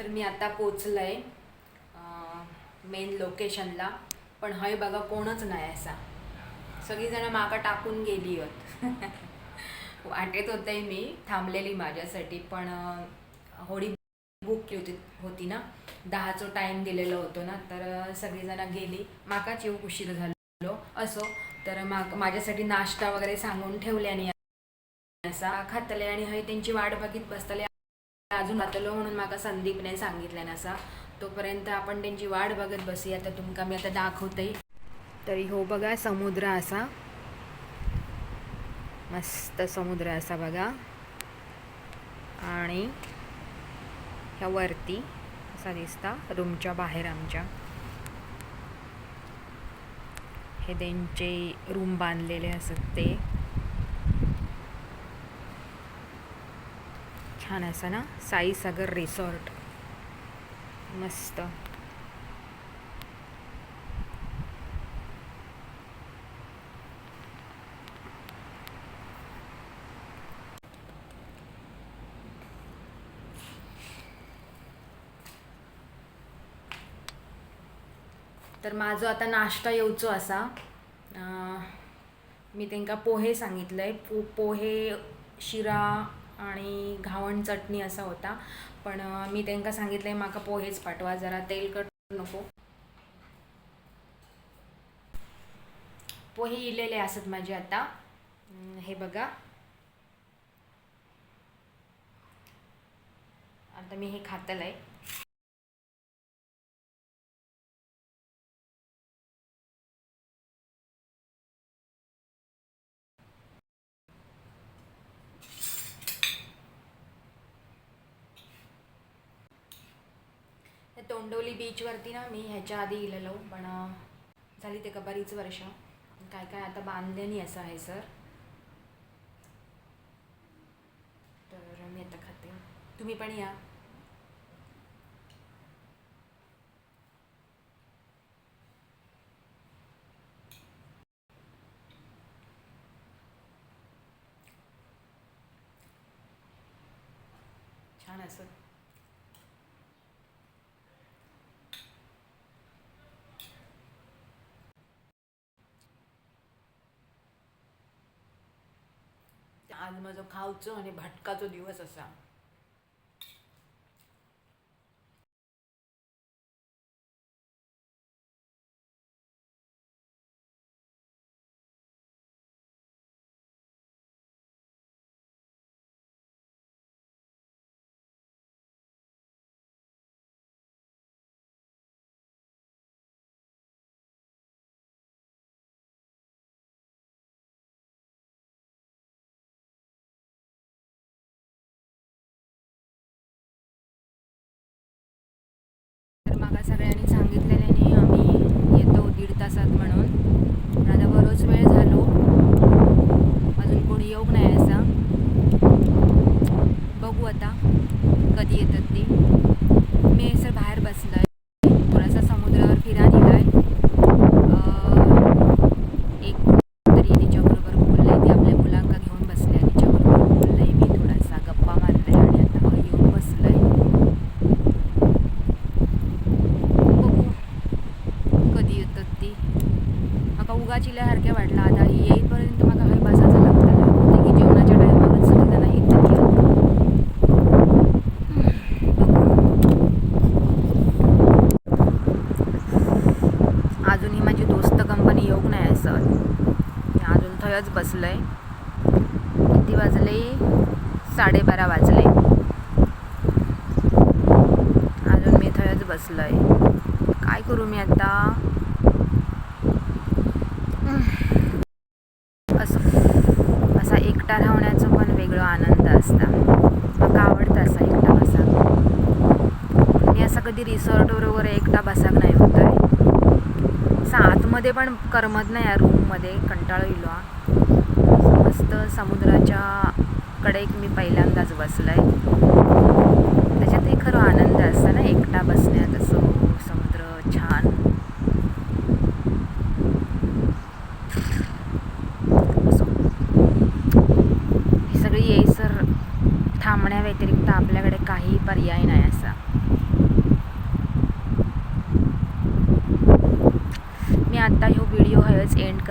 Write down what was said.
तर मी आता पोचलं आहे मेन लोकेशनला पण हय बघा कोणच नाही असा. सगळीजणं माका टाकून गेली होत वाटेत होते मी थांबलेली माझ्यासाठी. पण होळी होडी बुक केली होती होती ना. दहाचो टाईम दिलेलो होतो ना. तर सगळीजणं गेली. माकाच येऊ उशीर झालो. असो तर मा माझ्यासाठी नाश्ता वगैरे सांगून ठेवल्याने असा. खातले आणि हय त्यांची वाट बघित बसतले. अजून खातलो म्हणून माका संदीपने सांगितलं ना असा. तोपर्यंत आपण त्यांची वाट बघत बसूया. तर तुमका मी आता दाखवते. तरी हो बघा समुद्र असा. मस्त समुद्र असा बघा. आणि ह्या वरती असा दिसता रूमच्या बाहेर आमच्या. हे त्यांचे रूम बांधलेले असत ते. छान असं ना? साईसागर रिसॉर्ट. मस्त. तर माझं आता नाश्ता येवचो असा मी त्यांका पोहे सांगितलं आहे पो पोहे शिरा आणि घावण चटणी असा होता. पण मी त्यांका सांगितलंय माका पोहेच पाठवा जरा तेलकट नको. पोहे इलेले असत माझे आता. हे बघा. आता मी हे खातलं आहे तोंडवली बीचवरती ना मी ह्याच्या आधी गेलेलो पण झाली ते का बरीच वर्ष. काय काय आता बांधल्यानी असं आहे सर. तर मी आता खाते. तुम्ही पण या. छान असं आज माझो खावचो आणि भटकाचो दिवस असा. तासात म्हणून. पण आता बरोच वेळ झालो. अजून कोणी येऊक नाही असा? बघू आता. कधी येतात ते. मी असं बाहेर बसलोय थोडासा समुद्रावर फिरा दिलाय एक तरी तिच्याबरोबर बोललंय ती आपल्या मुलांका घेऊन बसल्या तिच्याबरोबर बोललंय मी थोडासा गप्पा मारलाय आणि आता येऊन बसलोय बघू कधी येतात ती म्हाका लहारक्या इल्यासारखें आता ही येईपर्यंत म्हाका खंय बसायचा लागला की जेवणाच्या टायमावरच सगळी जाणां येतात अजून ही माझी दोस्त कंपनी येऊक नाही सर मी अजून थंयच बसलंय. किती वाजले? साडेबारा वाजले. अजून मी थंयच बसलोय. काय करू मी आता असं असा एकटा राहण्याचं पण वेगळं आनंद असता म्हाका आवडतं असा एकटा बसा मी असं कधी रिसॉर्टवर वगैरे एकटा बसाक नाही होत आहे. असं आतमध्ये पण करमत नाही या रूममध्ये कंटाळा येलो मस्त समुद्राच्या कडे मी पहिल्यांदाच बसलंय. त्याच्यात एक खरं आनंद असतं ना एकटा बसण्यात असं समुद्र छान. ही सगळी येईसर थांबण्या व्यतिरिक्त आपल्याकडे काही पर्याय नाही. हयच